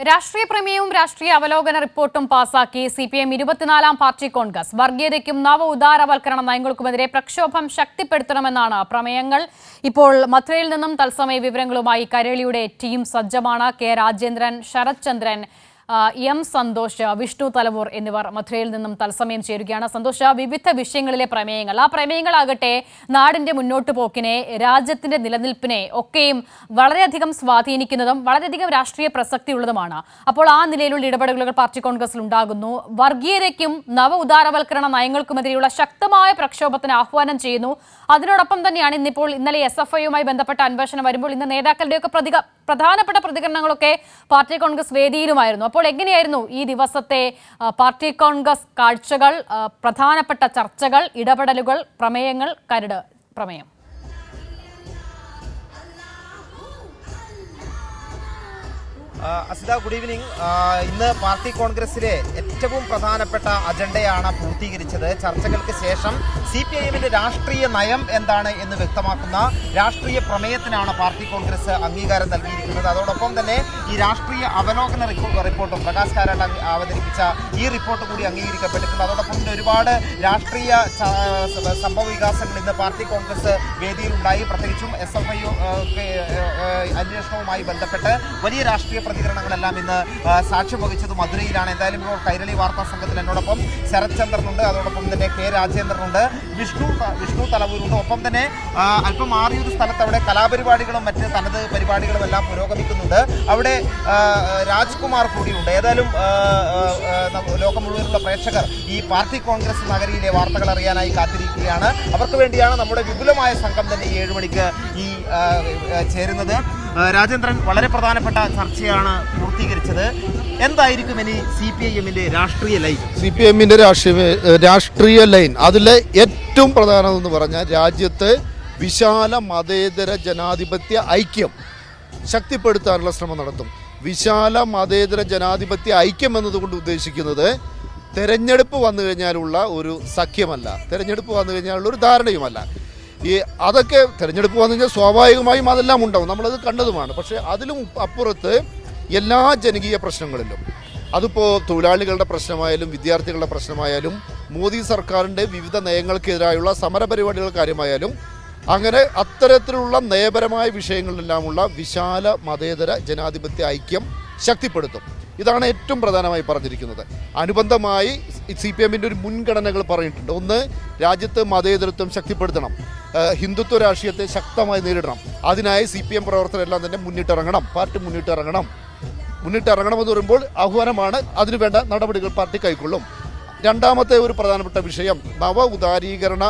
രാഷ്ട്രീയ പ്രമേയവും രാഷ്ട്രീയ അവലോകന റിപ്പോർട്ടും പാസാക്കി സി പി എം ഇരുപത്തിനാലാം പാർട്ടി കോൺഗ്രസ്. വർഗീയതയ്ക്കും നവ ഉദാരവൽക്കരണ നയങ്ങൾക്കുമെതിരെ പ്രക്ഷോഭം ശക്തിപ്പെടുത്തണമെന്നാണ് പ്രമേയങ്ങൾ. ഇപ്പോൾ മധുരയിൽ നിന്നും തത്സമയ വിവരങ്ങളുമായി കരളിയുടെ ടീം സജ്ജമാണ് കെ രാജേന്ദ്രൻ ശരത് ചന്ദ്രൻ ആ, എം സന്തോഷ് വിഷ്ണു തലവൂർ എന്നിവർ മധുരയിൽ നിന്നും തത്സമയം ചേരുകയാണ്. സന്തോഷ് വിവിധ വിഷയങ്ങളിലെ പ്രമേയങ്ങൾ. ആ പ്രമേയങ്ങളാകട്ടെ നാടിന്റെ മുന്നോട്ട് പോക്കിനെ രാജ്യത്തിന്റെ നിലനിൽപ്പിനെ ഒക്കെയും വളരെയധികം സ്വാധീനിക്കുന്നതും വളരെയധികം രാഷ്ട്രീയ പ്രസക്തിയുള്ളതുമാണ്. അപ്പോൾ ആ നിലയിലുള്ള ഇടപെടലുകൾ പാർട്ടി കോൺഗ്രസിൽ ഉണ്ടാകുന്നു. വർഗീയതയ്ക്കും നവ ഉദാരവൽക്കരണ നയങ്ങൾക്കുമെതിരെയുള്ള ശക്തമായ പ്രക്ഷോഭത്തിന് ആഹ്വാനം ചെയ്യുന്നു. അതിനോടൊപ്പം തന്നെയാണ് ഇന്നിപ്പോൾ ഇന്നലെ എസ് എഫ് ഐയുമായി ബന്ധപ്പെട്ട അന്വേഷണം വരുമ്പോൾ ഇന്ന് നേതാക്കളുടെയൊക്കെ പ്രതിക പ്രധാനപ്പെട്ട പ്രതികരണങ്ങളൊക്കെ പാർട്ടി കോൺഗ്രസ് വേദിയിലുമായിരുന്നു. അപ്പോൾ എങ്ങനെയായിരുന്നു ഈ ദിവസത്തെ പാർട്ടി കോൺഗ്രസ് കാഴ്ചകൾ പ്രധാനപ്പെട്ട ചർച്ചകൾ ഇടപെടലുകൾ പ്രമേയങ്ങൾ കരട് പ്രമേയം? അസിത ഗുഡ് ഈവനിങ് ഇന്ന് പാർട്ടി കോൺഗ്രസിലെ ഏറ്റവും പ്രധാനപ്പെട്ട അജണ്ടയാണ് പൂർത്തീകരിച്ചത്. ചർച്ചകൾക്ക് ശേഷം സി പി ഐ എമ്മിന്റെ രാഷ്ട്രീയ നയം എന്താണ് എന്ന് വ്യക്തമാക്കുന്ന രാഷ്ട്രീയ പ്രമേയത്തിനാണ് പാർട്ടി കോൺഗ്രസ് അംഗീകാരം നൽകിയിരിക്കുന്നത്. അതോടൊപ്പം തന്നെ ഈ രാഷ്ട്രീയ അവലോകന റിപ്പോർട്ടും പ്രകാശ് കാരാട്ട് അവതരിപ്പിച്ച ഈ റിപ്പോർട്ട് കൂടി അംഗീകരിക്കപ്പെട്ടിട്ടുണ്ട്. അതോടൊപ്പം തന്നെ ഒരുപാട് രാഷ്ട്രീയ സംഭവ വികാസങ്ങൾ ഇന്ന് പാർട്ടി കോൺഗ്രസ് വേദിയിലുണ്ടായി. പ്രത്യേകിച്ചും എസ് എഫ് ഐ അന്വേഷണവുമായി ബന്ധപ്പെട്ട് വലിയ രാഷ്ട്രീയ പ്രതികരണങ്ങളെല്ലാം ഇന്ന് സാക്ഷ്യം വഹിച്ചത് മധുരയിലാണ്. എന്തായാലും ഇപ്പോൾ കൈരളി വാർത്താ സംഘത്തിൽ എന്നോടൊപ്പം ശരത് ചന്ദ്രനുണ്ട്. അതോടൊപ്പം തന്നെ കെ രാജേന്ദ്രനുണ്ട്. വിഷ്ണു വിഷ്ണു തലവൂരുണ്ട്. ഒപ്പം തന്നെ അല്പം മാറിയൊരു സ്ഥലത്ത് അവിടെ കലാപരിപാടികളും മറ്റ് തനത് പരിപാടികളും എല്ലാം പുരോഗമിക്കുന്നുണ്ട്. അവിടെ രാജ്കുമാർ കൂടിയുണ്ട്. ഏതായാലും ലോകം മുഴുവനുള്ള പ്രേക്ഷകർ ഈ പാർട്ടി കോൺഗ്രസ് നഗരിയിലെ വാർത്തകൾ അറിയാനായി കാത്തിരിക്കുകയാണ്. അവർക്ക് വേണ്ടിയാണ് നമ്മുടെ വിപുലമായ സംഘം തന്നെ ഈ മണിക്ക് ഈ ചേരുന്നത്. രാജേന്ദ്രൻ വളരെ പ്രധാനപ്പെട്ട ചർച്ചയാണ് പൂർത്തീകരിച്ചത്. എന്തായിരിക്കും ഇനി സി പി ഐ എമ്മിന്റെ രാഷ്ട്രീയ ലൈൻ? സി പി എമ്മിന്റെ രാഷ്ട്രീയ രാഷ്ട്രീയ ലൈൻ. അതിലെ ഏറ്റവും പ്രധാനമെന്ന് പറഞ്ഞാൽ രാജ്യത്തെ വിശാല മതേതര ജനാധിപത്യ ഐക്യം ശക്തിപ്പെടുത്താനുള്ള ശ്രമം നടത്തും. വിശാല മതേതര ജനാധിപത്യ ഐക്യം എന്നതുകൊണ്ട് ഉദ്ദേശിക്കുന്നത് തെരഞ്ഞെടുപ്പ് വന്നു കഴിഞ്ഞാലുള്ള ഒരു സഖ്യമല്ല. തെരഞ്ഞെടുപ്പ് വന്നു കഴിഞ്ഞാലുള്ള ഒരു ധാരണയുമല്ല. ഈ അതൊക്കെ തിരഞ്ഞെടുപ്പ് വന്നു കഴിഞ്ഞാൽ സ്വാഭാവികമായും അതെല്ലാം ഉണ്ടാവും. നമ്മളത് കണ്ടതുമാണ്. പക്ഷേ അതിലും അപ്പുറത്ത് എല്ലാ ജനകീയ പ്രശ്നങ്ങളിലും അതിപ്പോൾ തൊഴിലാളികളുടെ പ്രശ്നമായാലും വിദ്യാർത്ഥികളുടെ പ്രശ്നമായാലും മോദി സർക്കാരിന്റെ വിവിധ നയങ്ങൾക്കെതിരായുള്ള സമരപരിപാടികളുടെ കാര്യമായാലും അങ്ങനെ അത്തരത്തിലുള്ള നയപരമായ വിഷയങ്ങളിലെല്ലാമുള്ള വിശാല മതേതര ജനാധിപത്യ ഐക്യം ശക്തിപ്പെടുത്തും. ഇതാണ് ഏറ്റവും പ്രധാനമായി പറഞ്ഞിരിക്കുന്നത്. അനുബന്ധമായി സി പി എമ്മിന്റെ ഒരു മുൻഗണനകൾ പറഞ്ഞിട്ടുണ്ട്. ഒന്ന് രാജ്യത്ത് മതേതരത്വം ശക്തിപ്പെടുത്തണം. ഹിന്ദുത്വ രാഷ്ട്രീയത്തെ ശക്തമായി നേരിടണം. അതിനായി സി പി എം പ്രവർത്തകരെല്ലാം തന്നെ മുന്നിട്ടിറങ്ങണം. പാർട്ടി മുന്നിട്ടിറങ്ങണം. മുന്നിട്ടിറങ്ങണമെന്ന് പറയുമ്പോൾ ആഹ്വാനമാണ് അതിനുവേണ്ട നടപടികൾ പാർട്ടി കൈക്കൊള്ളും. രണ്ടാമത്തെ ഒരു പ്രധാനപ്പെട്ട വിഷയം നവ ഉദാരീകരണ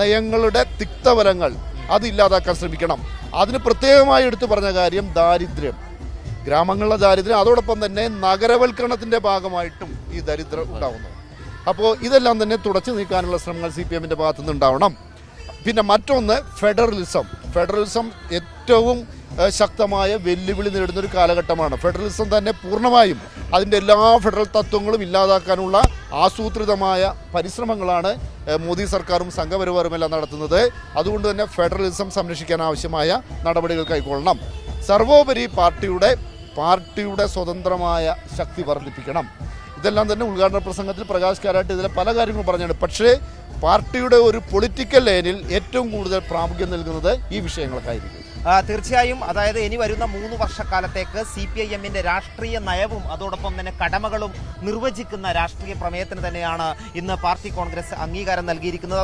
നയങ്ങളുടെ തിക്തഫലങ്ങൾ അത് ഇല്ലാതാക്കാൻ ശ്രമിക്കണം. അതിന് പ്രത്യേകമായി എടുത്തു പറഞ്ഞ കാര്യം ദാരിദ്ര്യം. ഗ്രാമങ്ങളിലെ ദാരിദ്ര്യം അതോടൊപ്പം തന്നെ നഗരവൽക്കരണത്തിന്റെ ഭാഗമായിട്ടും ഈ ദരിദ്രം ഉണ്ടാകുന്നു അപ്പോൾ ഇതെല്ലാം തന്നെ തുടച്ചു നീക്കാനുള്ള ശ്രമങ്ങൾ സി പി എമ്മിന്റെ ഭാഗത്തു നിന്നുണ്ടാവണം പിന്നെ മറ്റൊന്ന് ഫെഡറലിസം. ഫെഡറലിസം ഏറ്റവും ശക്തമായ വെല്ലുവിളി നേരിടുന്ന ഒരു കാലഘട്ടമാണ്. ഫെഡറലിസം തന്നെ പൂർണമായും അതിന്റെ എല്ലാ ഫെഡറൽ തത്വങ്ങളും ഇല്ലാതാക്കാനുള്ള ആസൂത്രിതമായ പരിശ്രമങ്ങളാണ് മോദി സർക്കാരും സംഘപരിവാറും എല്ലാം നടത്തുന്നത്. അതുകൊണ്ട് തന്നെ ഫെഡറലിസം സംരക്ഷിക്കാൻ ആവശ്യമായ നടപടികൾ കൈക്കൊള്ളണം. സർവോപരി പാർട്ടിയുടെ പാർട്ടിയുടെ സ്വതന്ത്രമായ ശക്തി വർദ്ധിപ്പിക്കണം. ഇതെല്ലാം തന്നെ ഉദ്ഘാടന പ്രസംഗത്തിൽ പ്രകാശ് കാരാട്ട് ഇതിലെ പല കാര്യങ്ങളും പറഞ്ഞാണ് പക്ഷേ പാർട്ടിയുടെ ഒരു പൊളിറ്റിക്കൽ ലൈനിൽ ഏറ്റവും കൂടുതൽ പ്രാമുഖ്യം നൽകുന്നത് ഈ വിഷയങ്ങൾക്കായിരിക്കും തീർച്ചയായും. അതായത് ഇനി വരുന്ന മൂന്ന് വർഷക്കാലത്തേക്ക് സി പി ഐ എമ്മിന്റെ രാഷ്ട്രീയ നയവും അതോടൊപ്പം തന്നെ കടമകളും നിർവചിക്കുന്ന രാഷ്ട്രീയ പ്രമേയത്തിന് തന്നെയാണ് ഇന്ന് പാർട്ടി കോൺഗ്രസ് അംഗീകാരം നൽകിയിരിക്കുന്നത്.